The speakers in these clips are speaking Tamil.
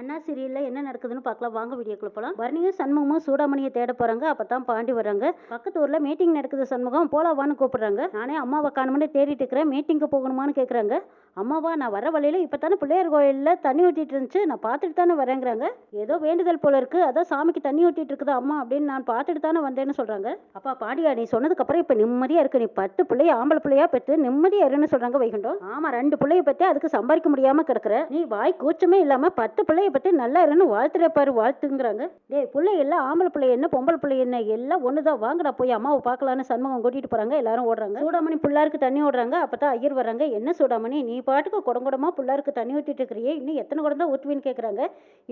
அண்ணா சீரியலில் என்ன நடக்குதுன்னு பார்க்கலாம். வாங்க வீடியோக்குள்ள போகலாம் பரணியும் சண்முகமும் சூடாமணியை தேட போகிறாங்க அப்போ தான் பாண்டி வர்றாங்க. பக்கத்து ஊரில் மீட்டிங் நடக்குது சண்முகம். போலாவான்னு கூப்பிடுறாங்க. நானே அம்மாவை காணுமனே தேடிட்டு இருக்கிறேன். மீட்டிங்க்கு போகணுமான்னு கேட்குறாங்க அம்மாவா நான் வர வழியில் இப்போ தானே பிள்ளையார் கோயிலில் தண்ணி ஊற்றிட்டு இருந்துச்சு. நான் பார்த்துட்டு தானே வரேங்கிறாங்க. ஏதோ வேண்டுதல் போல இருக்கு. அதான் சாமிக்கு தண்ணி ஊற்றிட்டு இருக்குது அம்மா அப்படின்னு நான் பார்த்துட்டு தானே வந்தேன்னு சொல்கிறாங்க அப்பா பாடியா நீ சொன்னதுக்கப்புறம் இப்போ நிம்மதியாக இருக்கு. நீ பத்து பிள்ளைய ஆம்பளை பிள்ளையா பெற்று நிம்மதியாக இருன்னு சொல்கிறாங்க வைகுண்டம். ஆமாம் ரெண்டு பிள்ளைய பற்றி அதுக்கு சம்பாதிக்க முடியாமல் கிடக்குற. நீ வாய் கூச்சமே இல்லாமல் பத்து பிள்ளை பிள்ளைய பற்றி நல்லா இருன்னு வாழ்த்துறப்பாரு வாழ்த்துங்கிறாங்க. டேய் பிள்ளை எல்லாம் ஆம்பளை பிள்ளை என்ன பொம்பளை பிள்ளை என்ன எல்லாம் ஒன்று தான் வாங்கடா போய் அம்மாவை பார்க்கலான்னு சண்முகம் கூட்டிகிட்டு போகிறாங்க எல்லாரும் ஓடுறாங்க. சூடாமணி பிள்ளாருக்கு தண்ணி ஓடுறாங்க. அப்போ தான் ஐயர் வர்றாங்க. என்ன சூடாமணி நீ பாட்டுக்கு குடங்குடமாக பிள்ளாருக்கு தண்ணி ஊற்றிட்டு இருக்கிறியே? இன்னும் எத்தனை குடம் தான் ஊற்றுவேன்னு கேட்குறாங்க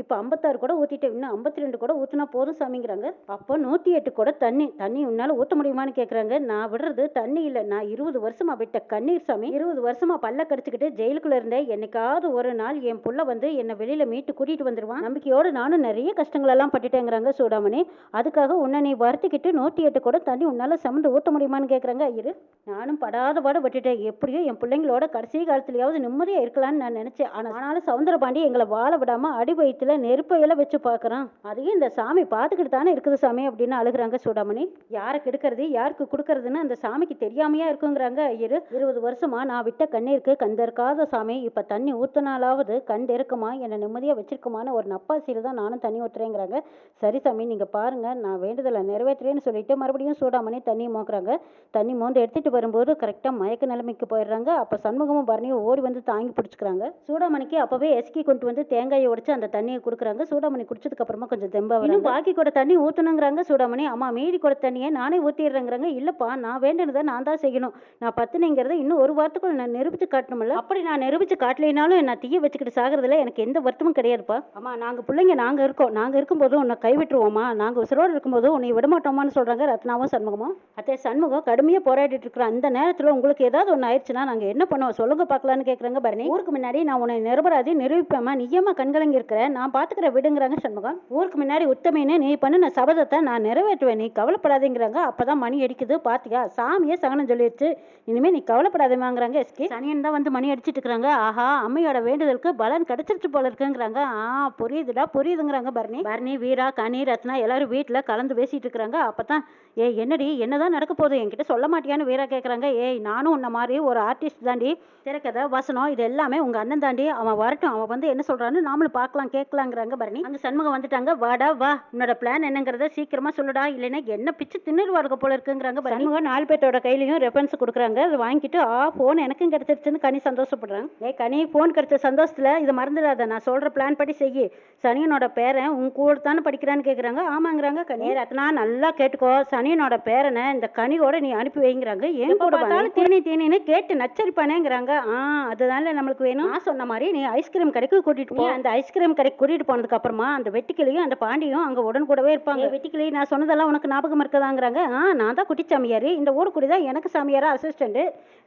இப்போ ஐம்பத்தாறு கூட ஊற்றிட்டு இன்னும் ஐம்பத்தி ரெண்டு கூட ஊற்றினா போதும் சாமிங்கிறாங்க. அப்போ நூற்றி எட்டு கூட தண்ணி தண்ணி உன்னால் ஊற்ற முடியுமான்னு கேட்குறாங்க நான் விடுறது தண்ணி இல்லை. நான் இருபது வருஷமா விட்ட கண்ணீர் சாமி. இருபது வருஷமா பல்ல கடிச்சிக்கிட்டு ஜெயிலுக்குள்ள இருந்தேன். என்னைக்காவது ஒரு நாள் என் புள்ள வந்து என்னை வெளியில் மீட்டு கூட்டிகிட்டு வந்துடுவான் நம்பிக்கையோடு நானும் நிறைய கஷ்டங்களெல்லாம் பட்டுட்டேங்கிறாங்க சூடாமணி. அதுக்காக உன்னை நீ வருத்திக்கிட்டு நூற்றி எட்டு கூட தண்ணி உன்னால் சமந்து ஊற்ற முடியுமான்னு கேட்குறாங்க ஐயரு நானும் படாத பாட பட்டுட்டேன் எப்படியோ என் பிள்ளைங்களோட கடைசி காலத்துலையாவது நிம்மதியாக இருக்கலாம்னு நான் நினச்சேன். ஆனால் ஆனாலும் சவுந்தரபாண்டி எங்களை வாழ விடாமல் அடி வயிற்றுல நெருப்பையெல்லாம் வச்சு பார்க்குறான் அதையும் இந்த சாமி பார்த்துக்கிட்டு தானே இருக்குது சாமி அப்படின்னு அழுகுறாங்க சூடாமணி. யாரை கெடுக்கிறது யாருக்கு கொடுக்கறதுன்னு அந்த சாமிக்கு தெரியாமையா இருக்குங்கிறாங்க. ஐயரு இருபது வருஷமா நான் விட்ட கண்ணீருக்கு கந்திருக்காத சாமி. இப்போ தண்ணி ஊற்றினாலாவது கண்டிருக்குமா என்னை நிம்மதியாக வச்சு வச்சிருக்குமான்னு ஒரு நப்பாசியில் தான் நானும் தண்ணி ஊற்றுறேங்கிறாங்க சரி சாமி நீங்கள் பாருங்க. நான் வேண்டுதலை நிறைவேற்றுறேன்னு சொல்லிட்டு மறுபடியும் சூடாமணி தண்ணி மோக்குறாங்க. தண்ணி மோந்து எடுத்துகிட்டு வரும்போது கரெக்டாக மயக்க நிலைமைக்கு போயிடுறாங்க. அப்போ சண்முகமும் பரணியும் ஓடி வந்து தாங்கி பிடிச்சிக்கிறாங்க. சூடாமணிக்கு அப்போவே எஸ்கி கொண்டு வந்து தேங்காயை உடைச்சு அந்த தண்ணியை கொடுக்குறாங்க. சூடாமணி குடிச்சதுக்கு அப்புறமா கொஞ்சம் தெம்பா வரும் பாக்கி கூட தண்ணி ஊற்றணுங்கிறாங்க சூடாமணி. அம்மா மீதி கூட தண்ணியை நானே ஊற்றிடுறேங்கிறாங்க இல்லைப்பா நான் வேண்டினதை நான் தான் செய்யணும். நான் பத்துனேங்கிறத இன்னும் ஒரு வாரத்துக்குள்ள நான் நிரூபித்து காட்டணும்ல. அப்படி நான் நிரூபிச்சு காட்டலைனாலும் நான் தீய வச்சுக்கிட்டு சாகிறதுல எனக்கு எந்த வருத்தமும் கிடையாது. கிடையாதுப்பா அம்மா நாங்கள் பிள்ளைங்க நாங்கள் இருக்கோம். நாங்கள் இருக்கும்போது உன்னை கைவிட்டுருவோமா நாங்கள் உசுரோடு இருக்கும்போது உன்னை விட மாட்டோமான்னு சொல்கிறாங்க ரத்னாவும் சண்முகமும். அத்தே சண்முகம் கடுமையாக போராடிட்டு இருக்கிற. அந்த நேரத்தில் உங்களுக்கு ஏதாவது ஒன்று ஆயிடுச்சுன்னா நாங்கள் என்ன பண்ணுவோம்? சொல்லுங்க பார்க்கலான்னு கேட்குறாங்க பரணி. ஊருக்கு முன்னாடி நான் உன்னை நிரபராதி நிரூபிப்பேமா நீயம்மா கண்கலங்கி இருக்கிற? நான் பார்த்துக்கிற விடுங்கிறாங்க சண்முகம். ஊருக்கு முன்னாடி உத்தமைன்னு நீ பண்ணின சபதத்தை நான் நிறைவேற்றுவேன். நீ கவலைப்படாதேங்கிறாங்க. அப்பதான் மணி அடிக்குது. பாத்தியா? சாமியே சகனம் சொல்லிடுச்சு இனிமே நீ கவலைப்படாதேமாங்கிறாங்க எஸ்கே. சனியன் தான் வந்து மணி அடிச்சிட்டு இருக்கிறாங்க. ஆஹா அம்மையோட வேண்டுதலுக்கு பலன் கிடைச்சிருச்சு போல இருக்குங்கிறாங்க. ஆ புரியுதுடா புரியுதுங்கிறாங்க பரணி. பரணி வீரா கனி ரத்னா எல்லாரும் வீட்டில் கலந்து பேசிட்டு இருக்கிறாங்க அப்பதான் ஏய் என்னடி என்னதான் நடக்க போகுது? என்கிட்ட சொல்ல மாட்டியான்னு வீரா கேட்குறாங்க ஏய் நானும் உன்ன மாதிரி ஒரு ஆர்டிஸ்ட் தாண்டி திரைக்கதை வசனம் இது எல்லாமே உங்க அண்ணன் தாண்டி அவன் வரட்டும். அவன் வந்து என்ன சொல்றான்னு நாமளும் பார்க்கலாம் கேட்கலாங்கிறாங்க பரணி. அங்க சண்முகம் வந்துட்டாங்க. வாடா வா. உன்னோட பிளான் என்னங்கிறத சீக்கிரமா சொல்லுடா. இல்லைன்னா என்ன பிச்சு தின்னுருவாருக்க போல இருக்குங்கிறாங்க சண்முகம் நாலு பேர்த்தோட கையிலையும் ரெஃபரன்ஸ் கொடுக்குறாங்க. அதை வாங்கிட்டு ஆ ஃபோன் எனக்கும் கிடைச்சிருச்சுன்னு கனி சந்தோஷப்படுறாங்க ஏய் கனி ஃபோன் கிடைச்ச சந்தோஷத்துல இதை மறந்துடாத. நான் சொல்ற பிளான் படி செய்யி. சனியனோட பேரன் உன் கூட தானே படிக்கிறான்னு கேட்குறாங்க ஆமாங்கிறாங்க கனி. ரத்னா நல்லா கேட்டுக்கோ. சனியனோட பேரனை இந்த கனியோட நீ அனுப்பி வைங்கிறாங்க. ஏன் கூட பார்த்தாலும் தேனி தேனின்னு கேட்டு நச்சரிப்பானேங்கிறாங்க. ஆ அதுதானே நம்மளுக்கு வேணும். நான் சொன்ன மாதிரி நீ ஐஸ்கிரீம் கடைக்கு கூட்டிட்டு போ. அந்த ஐஸ்கிரீம் கடைக்கு கூட்டிட்டு போனதுக்கு அப்புறமா அந்த வெட்டிக்கிளியும் அந்த பாண்டியும் அங்க உடன் கூடவே இருப்பாங்க. வெட்டிக்கிளி நான் சொன்னதெல்லாம் உனக்கு ஞாபகம் இருக்கதாங்கிறாங்க? ஆ நான் தான் குட்டி சாமியார் இந்த ஊர் குடி தான் எனக்கு சாமியாரா அசிஸ்டன்ட்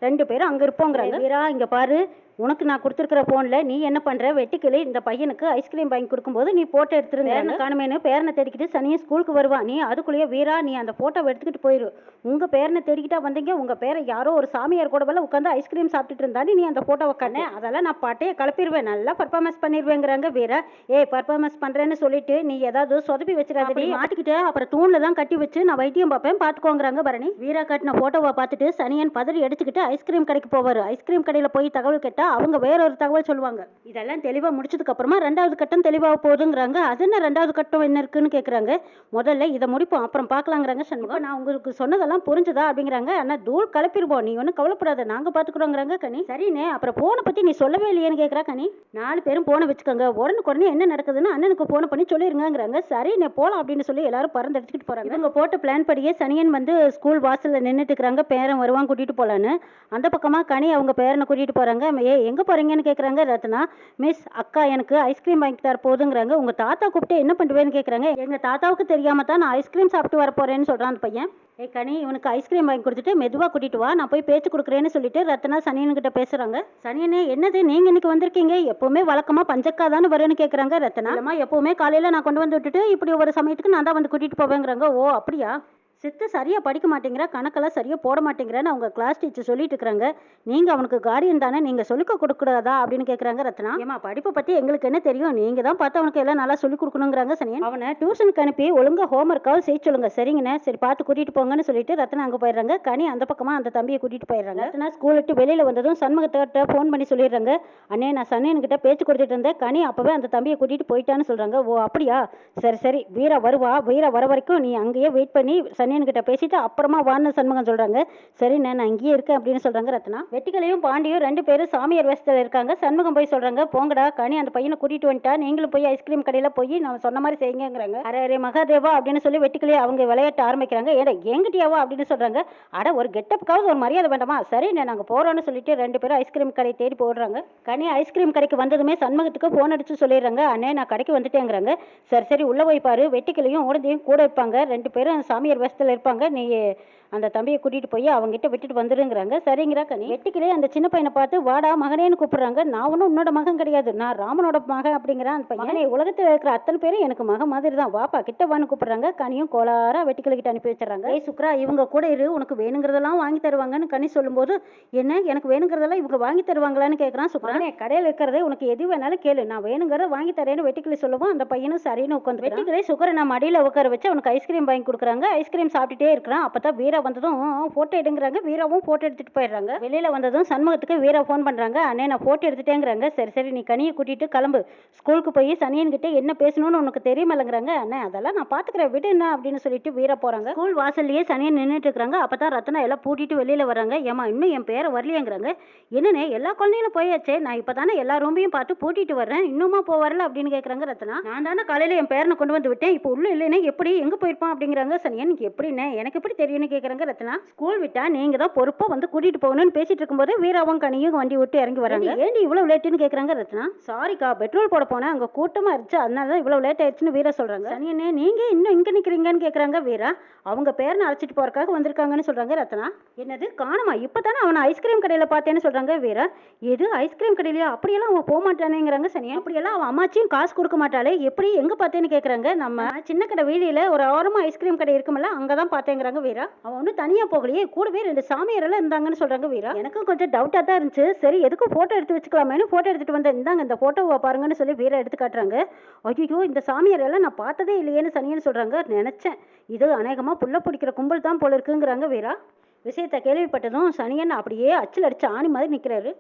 ரெண்டு பேரும் அங்க இருப்போங்கிறாங்க. வீரா இங்க பாரு. உனக்கு நான் கொடுத்துருக்கிற ஃபோனில் நீ என்ன பண்ணுற வெட்டிக்கிளி இந்த பையனுக்கு ஐஸ்கிரீம் வாங்கி கொடுக்கும்போது நீ ஃபோட்டோ எடுத்துருங்க காணுமேனு பேரனை தேடிக்கிட்டு சனியை ஸ்கூலுக்கு வருவான் நீ அதுக்குள்ளேயே வீரா நீ அந்த ஃபோட்டோவை எடுத்துக்கிட்டு போயிரு. உங்கள் பேரனை தேடிக்கிட்டா வந்தீங்க. உங்கள் பேரை யாரோ ஒரு சாமியார் கூட வேலை உட்காந்து ஐஸ்கிரீம் சாப்பிட்டுட்டு இருந்தாடி நீ அந்த ஃபோட்டோவை கண்ணே. அதெல்லாம் நான் பாட்டையே கலப்பிடுவேன் நல்லா பர்ஃபார்மன்ஸ் பண்ணிடுவேங்கிறாங்க வீரா. ஏய் பர்ஃபார்மன்ஸ் பண்ணுறேன்னு சொல்லிட்டு நீ ஏதாவது சொதப்பி வச்சிடாதடி மாட்டிக்கிட்டு அப்புறம் தூணில் தான் கட்டி வச்சு நான் வைத்தியம் பார்ப்பேன். பார்த்துக்கோங்கிறாங்க பரணி. வீரா கட்டின ஃபோட்டோவை பார்த்துட்டு சனியன் பதறி அடிச்சுக்கிட்டு ஐஸ்கிரீம் கடைக்கு போவார். ஐஸ்கிரீம் கடையில் போய் தகவல் கேட்டால் அவங்க வேற ஒரு தகவல் சொல்லுவாங்க. இதெல்லாம் தெளிவாக முடிச்சதுக்கப்புறமா ரெண்டாவது கட்டம் தெளிவாக போகுதுங்கிறாங்க. அது என்ன ரெண்டாவது கட்டம் என்ன இருக்குன்னு கேட்குறாங்க முதல்ல இதை முடிப்போம் அப்புறம் பார்க்கலாங்கிறாங்க சண்முகம். நான் உங்களுக்கு சொன்னதெல்லாம் புரிஞ்சுதா அப்படிங்கிறாங்க. ஆனால் தூள் கலப்பிடுவோம் நீ ஒன்றும் கவலைப்படாத. நாங்கள் பார்த்துக்குறோங்கிறாங்க கனி. சரிண்ணே அப்புறம் ஃபோனை பற்றி நீ சொல்லவே இல்லையேன்னு கேட்குறா கனி. நாலு பேரும் ஃபோனை வச்சுக்கோங்க. உடனுக்குடனே என்ன நடக்குதுன்னு அண்ணனுக்கு ஃபோனை பண்ணி சொல்லிருங்கிறாங்க சரிண்ணே போகலாம் அப்படின்னு சொல்லி எல்லாரும் பறந்து எடுத்துக்கிட்டு போகிறாங்க இவங்க போட்ட பிளான் படியே சனியன் வந்து ஸ்கூல் வாசலில் நின்றுட்டு இருக்கிறாங்க. பேரன் வருவான் கூட்டிகிட்டு போகலான்னு அந்த பக்கமாக கனி அவங்க பேரனை கூட்டிகிட்டு போகிறாங்க ஏ எங்கே போகிறீங்கன்னு கேட்குறாங்க ரத்னா. மிஸ் அக்கா எனக்கு ஐஸ்கிரீம் வாங்கி தர போதுங்கிறாங்க. உங்கள் தாத்தா கூப்பிட்டு என்ன பண்ணுவேன்னு கேட்குறாங்க எங்கள் தாத்தாவுக்கு தெரியாமல் தான் நான் ஐஸ்கிரீம் சாப்பிட்டு வர போகிறேன்னு சொல்கிறான் அந்த பையன். ஏ கனி இவனுக்கு ஐஸ்கிரீம் வாங்கி கொடுத்துட்டு மெதுவாக கூட்டிட்டு வா. நான் போய் பேச்சு கொடுக்குறேன்னு சொல்லிட்டு ரத்னா சனியன்கிட்ட பேசுகிறாங்க சனியனே என்னது? நீங்கள் இன்னைக்கு வந்திருக்கீங்க. எப்போவுமே வழக்கமாக பஞ்சக்கா தானே வரும்னு கேட்குறாங்க ரத்னா. எப்போவுமே காலையில் நான் கொண்டு வந்து விட்டுட்டு இப்படி ஒரு சமயத்துக்கு நான் தான் வந்து கூட்டிகிட்டு போவேங்கிறாங்க. ஓ அப்படியா? சித்து சரியா படிக்க மாட்டேங்கிறா கணக்கெல்லாம் சரியா போட மாட்டேங்கிறேன்னு அவங்க கிளாஸ் டீச்சர் சொல்லிட்டு இருக்காங்க நீங்க அவனுக்கு கார்டியன் தானே நீங்க சொல்லிக்க கொடுக்கூடாதா அப்படின்னு கேக்குறாங்க ரத்னா. ஏமா படிப்பை பத்தி எங்களுக்கு என்ன தெரியும்? நீங்க தான் பார்த்து அவனுக்கு எல்லாம் நல்லா சொல்லி கொடுக்கணுங்கிறாங்க சனியன். அவனை டியூஷனுக்கு அனுப்பி ஒழுங்கா ஹோம்ஒர்க்காவது செய்ய சொல்லுங்க. சரிங்கண்ணே சரி பார்த்து கூட்டிட்டு போங்கன்னு சொல்லிட்டு ரத்னா அங்க போயிடுறாங்க. கனி அந்த பக்கமா அந்த தம்பியை கூட்டிட்டு போயிடுறாங்க. ரத்னா ஸ்கூல் விட்டு வெளியில வந்ததும் சண்முகத்திட்ட ஃபோன் பண்ணி சொல்லிடுறாங்க. அண்ணே நான் சனியன்கிட்ட பேச்சு கொடுத்துட்டு இருந்தேன். கனி அப்பவே அந்த தம்பியை கூட்டிட்டு போயிட்டான்னு சொல்றாங்க. ஓ அப்படியா? சரி சரி வீரா வருவா. வீரா வர வரைக்கும் நீ அங்கேயே வெயிட் பண்ணி கிட்ட பேசிட்டு அப்புறமா வான்னு சண்முகம் சொல்றாங்க. சரி நான் அங்கேயே இருக்கேன் அப்படின்னு சொல்றாங்க ரத்னா. வெட்டிக்கலையும் பாண்டியும் ரெண்டு பேரும் சாமியார் வேஷத்துல இருக்காங்க. சண்முகம் போய் சொல்றாங்க போங்கடா கனி அந்த பையனை கூட்டிட்டு வந்துட்டா. நீங்களும் போய் ஐஸ்கிரீம் கடையில போய் நான் சொன்ன மாதிரி செய்யுங்கிறாங்க அரே அரே மகாதேவா அப்படின்னு சொல்லி வெட்டிக்கலையே அவங்க விளையாட்ட ஆரம்பிக்கிறாங்க. ஏடா எங்கிட்டியாவா? அப்படின்னு சொல்றாங்க. அட ஒரு கெட்டப்புக்காவது ஒரு மரியாதை வேண்டாமா? சரி நான் போகிறோன்னு போறோம்னு சொல்லிட்டு ரெண்டு பேரும் ஐஸ்கிரீம் கடையை தேடி போடுறாங்க. கனி ஐஸ்கிரீம் கடைக்கு வந்ததுமே சண்முகத்துக்கு ஃபோன் அடிச்சு சொல்லிடுறாங்க. அண்ணே நான் கடைக்கு வந்துட்டேங்கிறாங்க. சரி சரி உள்ள போய் பாரு. வெட்டிக்கலையும் உடந்தையும் கூட இருப்பாங்க ரெண்டு பேரும் சாமியார் வேஷத்துல இருப்பாங்க. நீ அந்த தம்பியை கூட்டிட்டு போய் அவங்ககிட்ட விட்டுட்டு வந்துருங்கிறாங்க. சரிங்கிறா கனி வெட்டிக்கிலே அந்த சின்ன பையனை பார்த்து வாடா மகனேன்னு கூப்பிடுறாங்க. நான் ஒன்றும் உன்னோட மகன் கிடையாது. நான் ராமனோட மகன் அப்படிங்கிறான் அந்த பையன். உலகத்தில் இருக்கிற அத்தனை பேரும் எனக்கு மகன் மாதிரி தான் வாப்பா கிட்ட வான்னு கூப்பிடுறாங்க. கனியும் கோளாரா வெட்டிக்கிளை கிட்ட அனுப்பி வச்சிடறாங்க. ஏய் சுக்ரா இவங்க கூட இரு. உனக்கு வேணுங்கிறதெல்லாம் வாங்கி தருவாங்கன்னு கனி சொல்லும்போது என்ன? எனக்கு வேணுங்கிறதெல்லாம் இவங்க வாங்கி தருவாங்களான்னு கேட்குறான் சுக்ரானே கடையில் இருக்கிறதே உனக்கு எது வேணாலும் கேளு. நான் வேணுங்கிறத வாங்கி தரேன்னு வெட்டிக்கிளி சொல்லவும் அந்த பையனும் சரின்னு உட்காந்து வெட்டிக்கிளை சுக்கரை நான் மடியில் உட்கார வச்சு அவனுக்கு ஐஸ்கிரீம் வாங்கி கொடுக்குறாங்க. ஐஸ்கிரீம் சாப்பிட்டுட்டே இருக்கிறான். அப்போ தான் வீரா வந்ததும் ஃபோட்டோ எடுங்கிறாங்க. வீராவும் ஃபோட்டோ எடுத்துட்டு போயிடுறாங்க. வெளியில வந்ததும் சண்முகத்துக்கு வீரா ஃபோன் பண்றாங்க. அண்ணே நான் ஃபோட்டோ எடுத்துட்டேங்கிறாங்க. சரி சரி நீ கனியை கூட்டிட்டு கிளம்பு. ஸ்கூலுக்கு போய் சனியன் கிட்ட என்ன பேசணும்னு உனக்கு தெரியுமில்லங்கிறாங்க. அண்ணே அதெல்லாம் நான் பாத்துக்கிறேன். விடு என்ன அப்படின்னு சொல்லிட்டு வீரா போறாங்க. ஸ்கூல் வாசல்லையே சனியன் நின்றுட்டு இருக்காங்க அப்பதான் ரத்னா எல்லாம் பூட்டிட்டு வெளியில வராங்க ஏமா இன்னும் என் பேரை வரலையேங்கிறாங்க. என்னண்ணே எல்லா குழந்தைங்களும் போயாச்சே? நான் இப்பதானே எல்லா ரூமையும் பார்த்து பூட்டிட்டு வர்றேன். இன்னுமா போ வரல அப்படின்னு கேக்குறாங்க ரத்னா நான் தானே காலையில என் பேரனை கொண்டு வந்து விட்டேன். இப்போ உள்ள இல்லைன்னா எப்படி? எங்க போயிருப்பான் அப்படிங்கிறாங்க சனியன். எப்படிண்ணே எனக்கு எப்படி தெரியும்னு கேக்குறாங்க ரத்னா. ஸ்கூல் விட்டா நீங்க தான் பொறுப்பா வந்து கூட்டிட்டு போகணும்னு பேசிட்டு இருக்கும்போது வீராவும் கனியும் வண்டி விட்டு இறங்கி வராங்க. ஏண்டி இவ்வளவு லேட்டுன்னு கேக்குறாங்க ரத்னா? சாரிக்கா பெட்ரோல் போட போனேன் அங்க கூட்டமா இருந்துச்சு அதனால தான் இவ்வளவு லேட் ஆயிடுச்சுன்னு வீரா சொல்றாங்க. சனியனே நீங்க இன்னும் இங்க நிக்கிறீங்கன்னு கேக்குறாங்க வீரா. அவங்க பேரனை அழைச்சிட்டு போறதுக்காக வந்திருக்காங்கன்னு சொல்றாங்க ரத்னா. என்னது காணுமா? இப்பதானே அவனை ஐஸ்கிரீம் கடையில பார்த்தேன்னு சொல்றாங்க வீரா. எது ஐஸ்கிரீம் கடையிலயா? அப்படியெல்லாம் அவன் போக மாட்டானேங்கிறாங்க சனியா அப்படியெல்லாம் அவன் அம்மாச்சியும் காசு கொடுக்க மாட்டாளே. எப்படி எங்க பார்த்தேன்னு கேக்குறாங்க நம்ம சின்ன கடை வீதியில ஒரு ஓரமா ஐஸ்கிரீம் கடை இருக்குமல்ல அங்கே தான் பார்த்தேங்கிறாங்க வீரா. அவன் ஒன்றும் தனியாக போகலையே கூடவே ரெண்டு சாமியாரெல்லாம் இருந்தாங்கன்னு சொல்கிறாங்க வீரா. எனக்கும் கொஞ்சம் டவுட்டாக தான் இருந்துச்சு. சரி எதுக்கும் ஃபோட்டோ எடுத்து வச்சுக்கலாமேனு ஃபோட்டோ எடுத்துகிட்டு வந்தேன். இந்தாங்க இந்த ஃபோட்டோவை பாருங்கன்னு சொல்லி வீரா எடுத்து காட்டுறாங்க. ஐயோ இந்த சாமியாரெல்லாம் நான் பார்த்ததே இல்லையேன்னு சனியன்னு சொல்கிறாங்க நினச்சேன். இது அநேகமாக புள்ள பிடிக்கிற கும்பல் தான் போல இருக்குங்கிறாங்க வீரா. விஷயத்தை கேள்விப்பட்டதும் சனியன் அப்படியே அச்சில் அடிச்சு ஆணி மாதிரி நிற்கிறாரு